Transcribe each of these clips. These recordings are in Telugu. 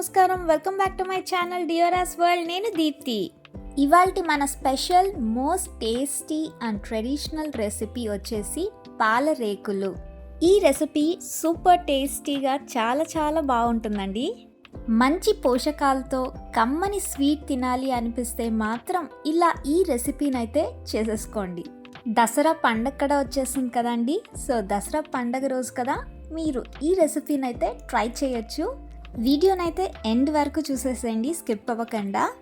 నమస్కారం. Welcome back to my channel Deoras world నేను దీప్తి. ఇవాల్టి మన special most tasty and traditional recipe వచ్చేసి పాల రేకులు ఈ రెసిపీ సూపర్ టేస్టీగా చాలా చాలా బాగుంటుందండి. మంచి పోషకాలతో కమ్మని స్వీట్ తినాలి అనిపిస్తే మాత్రం ఇలా ఈ రెసిపీనైతే చేసేసుకోండి. దసరా పండగ కూడా వచ్చేసింది కదండి. సో దసరా పండగ రోజు కదా మీరు ఈ రెసిపీని అయితే ట్రై చేయొచ్చు. వీడియోనైతే ఎండ్ వరకు చూసేసేయండి స్కిప్ అవ్వకుండా.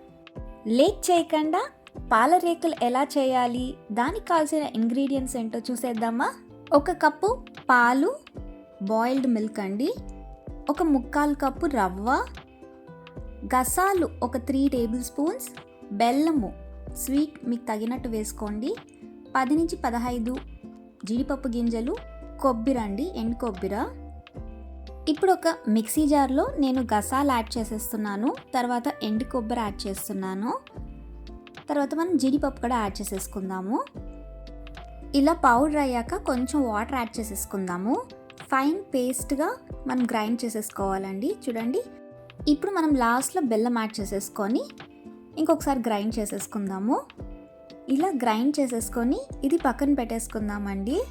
లేట్ చేయకుండా పాల రేకులు ఎలా చేయాలి దానికి కావాల్సిన ఇంగ్రీడియంట్స్ ఏంటో చూసేద్దామా? ఒక కప్పు పాలు బాయిల్డ్ మిల్క్ అండి. ఒక ముక్కాలు కప్పు రవ్వ. గసాలు ఒక త్రీ టేబుల్ స్పూన్స్. బెల్లము స్వీట్ మీకు తగినట్టు వేసుకోండి. పది నుంచి పదహైదు జీడిపప్పు గింజలు కొబ్బరి అండి ఎండు కొబ్బరి. ఇప్పుడు ఒక మిక్సీ జార్లో నేను గసాలు యాడ్ చేసేస్తున్నాను. తర్వాత ఎండు కొబ్బరి యాడ్ చేస్తున్నాను. తర్వాత మనం జీడిపప్పు కూడా యాడ్ చేసేసుకుందాము. ఇలా పౌడర్ అయ్యాక కొంచెం వాటర్ యాడ్ చేసేసుకుందాము. ఫైన్ పేస్ట్గా మనం గ్రైండ్ చేసేసుకోవాలండి. చూడండి. ఇప్పుడు మనం లాస్ట్లో బెల్లం యాడ్ చేసేసుకొని ఇంకొకసారి గ్రైండ్ చేసేసుకుందాము. ఇలా గ్రైండ్ చేసేసుకొని ఇది పక్కన పెట్టేసుకుందామండి.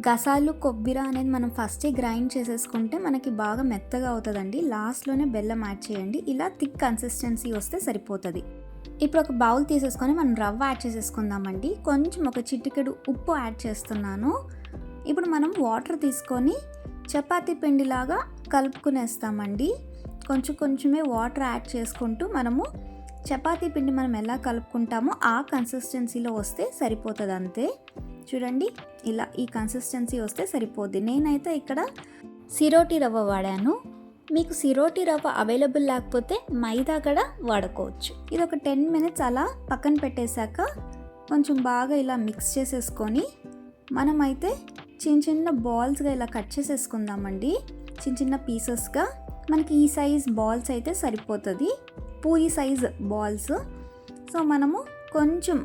గసాలు కొబ్బరి అనేది మనం ఫస్టే గ్రైండ్ చేసేసుకుంటే మనకి బాగా మెత్తగా అవుతుందండి. లాస్ట్లోనే బెల్లం యాడ్ చేయండి. ఇలా థిక్ కన్సిస్టెన్సీ వస్తే సరిపోతుంది. ఇప్పుడు ఒక బౌల్ తీసేసుకొని మనం రవ్వ యాడ్ చేసేసుకుందామండి. కొంచెం ఒక చిటికెడు ఉప్పు యాడ్ చేస్తున్నాను. ఇప్పుడు మనం వాటర్ తీసుకొని చపాతీ పిండిలాగా కలుపుకునేస్తామండి. కొంచెం కొంచెమే వాటర్ యాడ్ చేసుకుంటూ మనము చపాతీ పిండి మనం ఎలా కలుపుకుంటామో ఆ కన్సిస్టెన్సీలో వస్తే సరిపోతుంది అంతే చూడండి ఇలా ఈ కన్సిస్టెన్సీ వస్తే సరిపోద్ది. నేనైతే ఇక్కడ సిరోటి రవ్వ వాడాను. మీకు సిరోటి రవ్వ అవైలబుల్ లేకపోతే మైదా కూడా వాడుకోవచ్చు. ఇది ఒక టెన్ మినిట్స్ అలా పక్కన పెట్టేశాక కొంచెం బాగా ఇలా మిక్స్ చేసేసుకొని మనమైతే చిన్న చిన్న బాల్స్గా ఇలా కట్ చేసేసుకుందామండి. చిన్న చిన్న పీసెస్గా మనకి ఈ సైజ్ బాల్స్ అయితే సరిపోతుంది. పూరి సైజ్ బాల్స్ సో మనము కొంచెం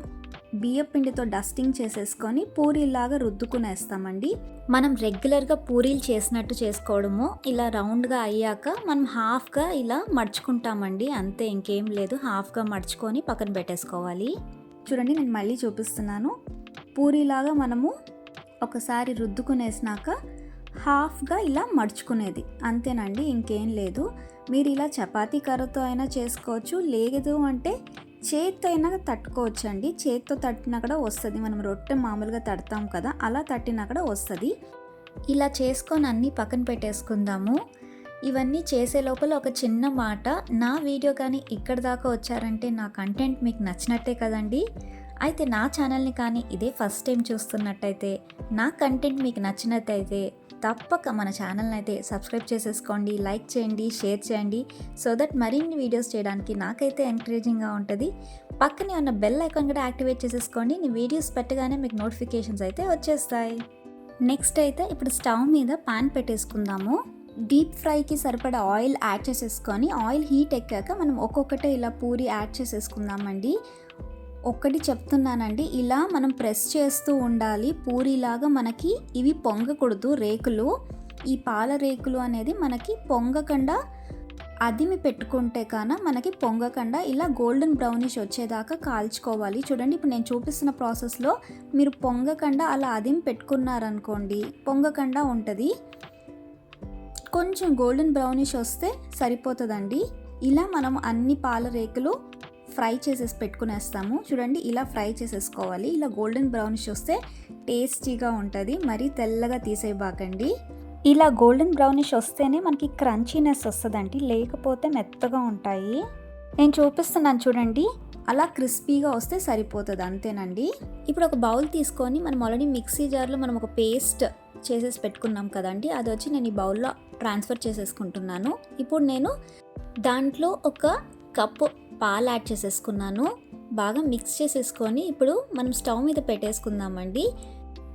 బియ్యపిండితో డస్టింగ్ చేసేసుకొని పూరీలాగా రుద్దుకునేస్తామండి. మనం రెగ్యులర్గా పూరీలు చేసినట్టు చేసుకోవడము ఇలా రౌండ్గా అయ్యాక మనం హాఫ్గా ఇలా మడుచుకుంటామండి. అంతే ఇంకేం లేదు. హాఫ్గా మడుచుకొని పక్కన పెట్టేసుకోవాలి. చూడండి నేను మళ్ళీ చూపిస్తున్నాను. పూరీలాగా మనము ఒకసారి రుద్దుకునేసినాక హాఫ్గా ఇలా మడుచుకునేది. అంతేనండి ఇంకేం లేదు. మీరు ఇలా చపాతీ కర్రతో అయినా చేసుకోవచ్చు. లేదు అంటే చేతితో అయినా తట్టుకోవచ్చు అండి చేత్తో తట్టినా కూడా వస్తుంది. మనం రొట్టె మామూలుగా తడతాం కదా అలా తట్టినా కూడా వస్తుంది. ఇలా చేసుకొని అన్నీ పక్కన పెట్టేసుకుందాము. ఇవన్నీ చేసే లోపల ఒక చిన్న మాట నా వీడియో కానీ ఇక్కడ దాకా వచ్చారంటే నా కంటెంట్ మీకు నచ్చినట్టే కదండి. అయితే నా ఛానల్ని కానీ ఇదే ఫస్ట్ టైం చూస్తున్నట్టయితే నా కంటెంట్ మీకు నచ్చినట్టయితే తప్పక మన ఛానల్ని అయితే సబ్స్క్రైబ్ చేసేసుకోండి లైక్ చేయండి షేర్ చేయండి. సో దట్ మరిన్ని వీడియోస్ చేయడానికి నాకైతే ఎంకరేజింగ్గా ఉంటుంది. పక్కనే ఉన్న బెల్ ఐకాన్ కూడా యాక్టివేట్ చేసేసుకోండి. నేను వీడియోస్ పెట్టగానే మీకు నోటిఫికేషన్స్ అయితే వచ్చేస్తాయి. నెక్స్ట్ అయితే ఇప్పుడు స్టవ్ మీద పాన్ పెట్టేసుకుందాము. డీప్ ఫ్రైకి సరిపడా ఆయిల్ యాడ్ చేసేసుకొని ఆయిల్ హీట్ ఎక్కాక మనం ఒక్కొక్కటే ఇలా పూరి యాడ్ చేసేసుకుందామండి. ఒక్కటి చెప్తున్నానండి. ఇలా మనం ప్రెస్ చేస్తూ ఉండాలి. పూరిలాగా మనకి ఇవి పొంగకూడదు రేకులు. ఈ పాల రేకులు అనేది మనకి పొంగకుండా అదిమి పెట్టుకుంటే కాన మనకి పొంగకుండా ఇలా గోల్డెన్ బ్రౌనిష్ వచ్చేదాకా కాల్చుకోవాలి. చూడండి ఇప్పుడు నేను చూపిస్తున్న ప్రాసెస్లో మీరు పొంగకుండా అలా అదిమి పెట్టుకున్నారనుకోండి పొంగకుండా ఉంటుంది. కొంచెం గోల్డెన్ బ్రౌనిష్ వస్తే సరిపోతుందండి. ఇలా మనం అన్ని పాల రేకులు ఫ్రై చేసేసి పెట్టుకునేస్తాము. చూడండి ఇలా ఫ్రై చేసేసుకోవాలి. ఇలా గోల్డెన్ బ్రౌనిష్ వస్తే టేస్టీగా ఉంటుంది. మరీ తెల్లగా తీసేయబాకండి. ఇలా గోల్డెన్ బ్రౌనిష్ వస్తేనే మనకి క్రంచీనెస్ వస్తుందండి. లేకపోతే మెత్తగా ఉంటాయి. నేను చూపిస్తున్నాను చూడండి. అలా క్రిస్పీగా వస్తే సరిపోతుంది అంతేనండి. ఇప్పుడు ఒక బౌల్ తీసుకొని మనం ఆల్రెడీ మిక్సీ జార్లో మనం ఒక పేస్ట్ చేసేసి పెట్టుకున్నాం కదండి. అది వచ్చి నేను ఈ బౌల్లో ట్రాన్స్ఫర్ చేసేసుకుంటున్నాను. ఇప్పుడు నేను దాంట్లో ఒక కప్పు పాలు యాడ్ చేసేసుకున్నాను. బాగా మిక్స్ చేసేసుకొని ఇప్పుడు మనం స్టవ్ మీద పెట్టేసుకుందామండి.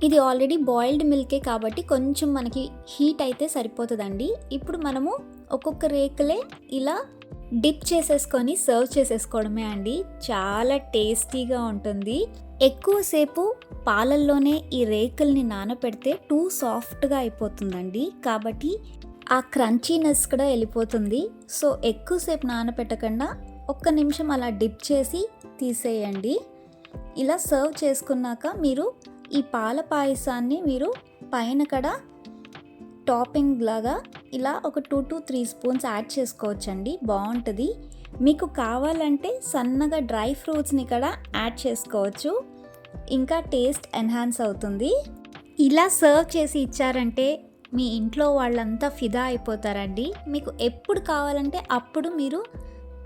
ఇది ఆల్రెడీ బాయిల్డ్ మిల్కే కాబట్టి కొంచెం మనకి హీట్ అయితే సరిపోతుందండి. ఇప్పుడు మనము ఒక్కొక్క రేకులే ఇలా డిప్ చేసేసుకొని సర్వ్ చేసేసుకోవడమే అండి. చాలా టేస్టీగా ఉంటుంది. ఎక్కువసేపు పాలల్లోనే ఈ రేకుల్ని నానపెడితే టూ సాఫ్ట్గా అయిపోతుందండి. కాబట్టి ఆ క్రంచీనెస్ కూడా వెళ్ళిపోతుంది. సో ఎక్కువసేపు నానబెట్టకుండా ఒక్క నిమిషం అలా డిప్ చేసి తీసేయండి. ఇలా సర్వ్ చేసుకున్నాక మీరు ఈ పాల పాయసాన్ని మీరు పైన కడ టాపింగ్ లాగా ఇలా ఒక two to three spoons add చేసుకోవచ్చండి. బాగుంటుంది. మీకు కావాలంటే సన్నగా డ్రై ఫ్రూట్స్ని కూడా యాడ్ చేసుకోవచ్చు. ఇంకా టేస్ట్ ఎన్హాన్స్ అవుతుంది. ఇలా సర్వ్ చేసి ఇచ్చారంటే మీ ఇంట్లో వాళ్ళంతా ఫిదా అయిపోతారండి. మీకు ఎప్పుడు కావాలంటే అప్పుడు మీరు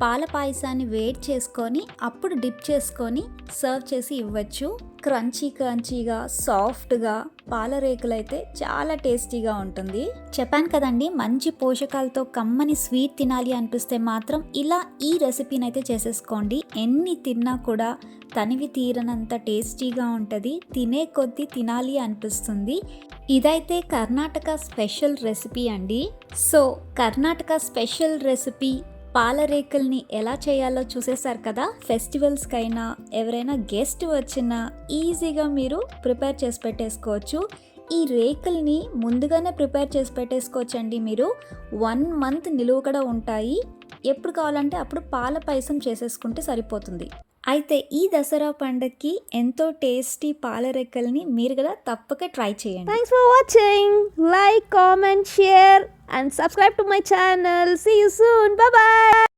పాల పాయసాన్ని వేడి చేసుకొని అప్పుడు డిప్ చేసుకొని సర్వ్ చేసి ఇవ్వచ్చు. క్రంచీ క్రంచీగా సాఫ్ట్గా పాల రేకులు అయితే చాలా టేస్టీగా ఉంటుంది. చెప్పాను కదండి మంచి పోషకాలతో కమ్మని స్వీట్ తినాలి అనిపిస్తే మాత్రం ఇలా ఈ రెసిపీని అయితే చేసేసుకోండి. ఎన్ని తిన్నా కూడా తనివి తీరనంత టేస్టీగా ఉంటుంది తినే కొద్దీ తినాలి అనిపిస్తుంది. ఇదైతే కర్ణాటక స్పెషల్ రెసిపీ అండి. సో కర్ణాటక స్పెషల్ రెసిపీ పాలరేకుల్ని ఎలా చేయాలో చూసేశారు కదా? ఫెస్టివల్స్కైనా ఎవరైనా గెస్ట్ వచ్చినా ఈజీగా మీరు ప్రిపేర్ చేసి పెట్టేసుకోవచ్చు. ఈ రేకుల్ని ముందుగానే ప్రిపేర్ చేసి పెట్టేసుకోవచ్చండి మీరు. వన్ మంత్ నిలువ కూడా ఉంటాయి. ఎప్పుడు కావాలంటే అప్పుడు పాల పాయసం చేసేసుకుంటే సరిపోతుంది. అయితే ఈ దసరా పండక్కి ఎంతో టేస్టీ పాల మీరు కదా తప్పక ట్రై చేయండి. Thanks for watching like comment share and subscribe to my channel see you soon bye